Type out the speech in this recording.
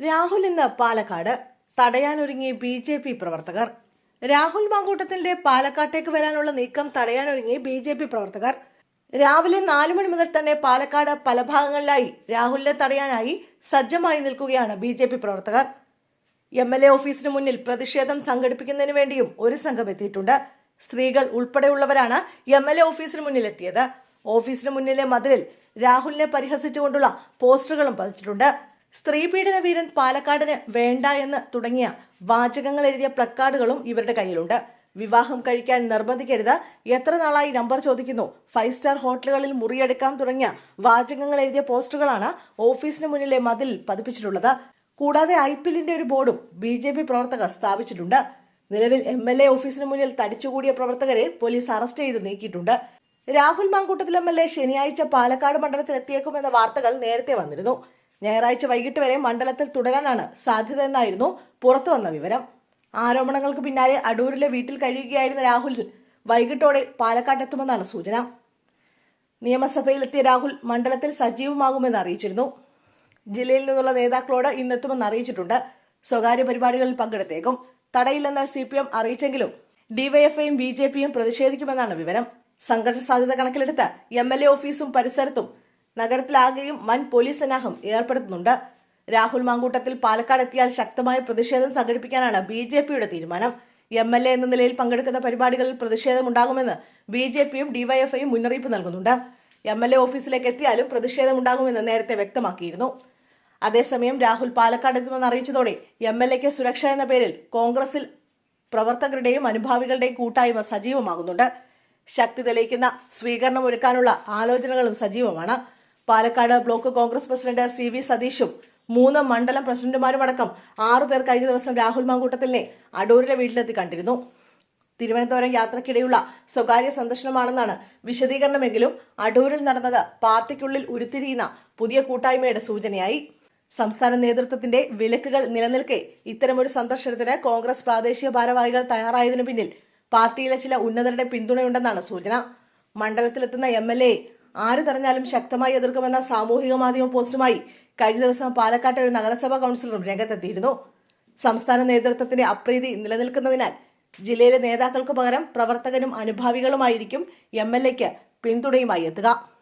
രാഹുൽ ഇന്ന് പാലക്കാട്. തടയാനൊരുങ്ങി B J P പ്രവർത്തകർ. രാഹുൽ മാങ്കൂട്ടത്തിന്റെ പാലക്കാട്ടേക്ക് വരാനുള്ള നീക്കം തടയാനൊരുങ്ങി ബി ജെ പി പ്രവർത്തകർ. രാവിലെ നാലു മണി മുതൽ തന്നെ പാലക്കാട് പല ഭാഗങ്ങളിലായി രാഹുലിനെ തടയാനായി സജ്ജമായി നിൽക്കുകയാണ് ബി ജെ പി പ്രവർത്തകർ. എം എൽ എ ഓഫീസിന് മുന്നിൽ പ്രതിഷേധം സംഘടിപ്പിക്കുന്നതിന് വേണ്ടിയും ഒരു സംഘം എത്തിയിട്ടുണ്ട്. സ്ത്രീകൾ ഉൾപ്പെടെയുള്ളവരാണ് എം എൽ എ ഓഫീസിന് മുന്നിൽ എത്തിയത് ഓഫീസിന് മുന്നിലെ മതിലിൽ രാഹുലിനെ പരിഹസിച്ചുകൊണ്ടുള്ള പോസ്റ്ററുകളും പതിച്ചിട്ടുണ്ട്. സ്ത്രീ പീഡന വീരൻ പാലക്കാടിന് വേണ്ട എന്ന് തുടങ്ങിയ വാചകങ്ങൾ എഴുതിയ പ്ലക്കാർഡുകളും ഇവരുടെ കയ്യിലുണ്ട്. വിവാഹം കഴിക്കാൻ നിർബന്ധിക്കരുത്. എത്ര നാളായി നമ്പർ ചോദിക്കുന്നു. ഫൈവ് സ്റ്റാർ ഹോട്ടലുകളിൽ മുറിയെടുക്കാം തുടങ്ങിയ വാചകങ്ങൾ എഴുതിയ പോസ്റ്ററുകളാണ് ഓഫീസിന് മുന്നിലെ മതിൽ പതിപ്പിച്ചിട്ടുള്ളത്. കൂടാതെ ഐ പി എല്ലിന്റെ ഒരു ബോർഡും ബി ജെ പി പ്രവർത്തകർ സ്ഥാപിച്ചിട്ടുണ്ട്. നിലവിൽ എം എൽ എ ഓഫീസിന് മുന്നിൽ തടിച്ചുകൂടിയ പ്രവർത്തകരെ പോലീസ് അറസ്റ്റ് ചെയ്ത് നീക്കിയിട്ടുണ്ട്. Rahul Mankoottathil M L A ശനിയാഴ്ച പാലക്കാട് മണ്ഡലത്തിൽ എത്തിയേക്കുമെന്ന വാർത്തകൾ നേരത്തെ വന്നിരുന്നു. ഞായറാഴ്ച വൈകിട്ട് വരെ മണ്ഡലത്തിൽ തുടരാനാണ് സാധ്യതയെന്നായിരുന്നു പുറത്തു വന്ന വിവരം. ആരോപണങ്ങൾക്ക് പിന്നാലെ അടൂരിലെ വീട്ടിൽ കഴിയുകയായിരുന്ന രാഹുൽ വൈകിട്ടോടെ പാലക്കാട്ടെത്തുമെന്നാണ് സൂചന. നിയമസഭയിലെത്തിയ രാഹുൽ മണ്ഡലത്തിൽ സജീവമാകുമെന്ന് അറിയിച്ചിരുന്നു. ജില്ലയിൽ നിന്നുള്ള നേതാക്കളോട് ഇന്നെത്തുമെന്ന് അറിയിച്ചിട്ടുണ്ട്. സ്വകാര്യ പരിപാടികളിൽ പങ്കെടുത്തേക്കും. തടയില്ലെന്ന് സി പി എം അറിയിച്ചെങ്കിലും ഡിവൈഎഫ്ഐയും ബി ജെ പിയും പ്രതിഷേധിക്കുമെന്നാണ് വിവരം. സംഘർഷ സാധ്യത കണക്കിലെടുത്ത് എം എൽ എ ഓഫീസും പരിസരത്തും നഗരത്തിലാകെയും വൻ പോലീസ് സന്നാഹം ഏർപ്പെടുത്തുന്നുണ്ട്. രാഹുൽ മാങ്കൂട്ടത്തിൽ പാലക്കാട് എത്തിയാൽ ശക്തമായ പ്രതിഷേധം സംഘടിപ്പിക്കാനാണ് ബി ജെ പിയുടെ തീരുമാനം. എം എൽ എ എന്ന നിലയിൽ പങ്കെടുക്കുന്ന പരിപാടികളിൽ പ്രതിഷേധമുണ്ടാകുമെന്ന് ബി ജെ പിയും ഡിവൈഎഫ്ഐയും മുന്നറിയിപ്പ് നൽകുന്നുണ്ട്. എം എൽ എ ഓഫീസിലേക്ക് എത്തിയാലും പ്രതിഷേധമുണ്ടാകുമെന്ന് നേരത്തെ വ്യക്തമാക്കിയിരുന്നു. അതേസമയം രാഹുൽ പാലക്കാട് എത്തുമെന്ന് അറിയിച്ചതോടെ എം എൽ എക്ക് സുരക്ഷ എന്ന പേരിൽ കോൺഗ്രസിൽ പ്രവർത്തകരുടെയും അനുഭാവികളുടെയും കൂട്ടായ്മ സജീവമാകുന്നുണ്ട്. ശക്തി തെളിയിക്കുന്ന സ്വീകരണം ഒരുക്കാനുള്ള ആലോചനകളും സജീവമാണ്. Palakkad block Congress president C V സതീഷും മൂന്ന് മണ്ഡലം പ്രസിഡന്റുമാരുമടക്കം ആറു പേർ കഴിഞ്ഞ ദിവസം രാഹുൽ മാങ്കൂട്ടത്തിലിനെ അടൂരിലെ വീട്ടിലെത്തി കണ്ടിരുന്നു. തിരുവനന്തപുരം യാത്രക്കിടെയുള്ള സ്വകാര്യ സന്ദർശനമാണെന്നാണ് വിശദീകരണമെങ്കിലും അടൂരിൽ നടന്നത് പാർട്ടിക്കുള്ളിൽ ഉരുത്തിരിയുന്ന പുതിയ കൂട്ടായ്മയുടെ സൂചനയായി. സംസ്ഥാന നേതൃത്വത്തിന്റെ വിലക്കുകൾ നിലനിൽക്കെ ഇത്തരമൊരു സന്ദർശനത്തിന് കോൺഗ്രസ് പ്രാദേശിക ഭാരവാഹികൾ തയ്യാറായതിനു പിന്നിൽ പാർട്ടിയിലെ ചില ഉന്നതരുടെ പിന്തുണയുണ്ടെന്നാണ് സൂചന. മണ്ഡലത്തിലെത്തുന്ന എം എൽ എ ആര് തെരഞ്ഞാലും ശക്തമായി എതിർക്കുമെന്ന സാമൂഹിക മാധ്യമ പോസ്റ്റുമായി കഴിഞ്ഞ ദിവസം പാലക്കാട്ടെ ഒരു നഗരസഭാ കൗൺസിലറും രംഗത്തെത്തിയിരുന്നു. സംസ്ഥാന നേതൃത്വത്തിന്റെ അപ്രീതി നിലനിൽക്കുന്നതിനാൽ ജില്ലയിലെ നേതാക്കൾക്ക് പകരം പ്രവർത്തകനും അനുഭാവികളുമായിരിക്കും എം എൽ എക്ക് പിന്തുണയുമായി എത്തുക.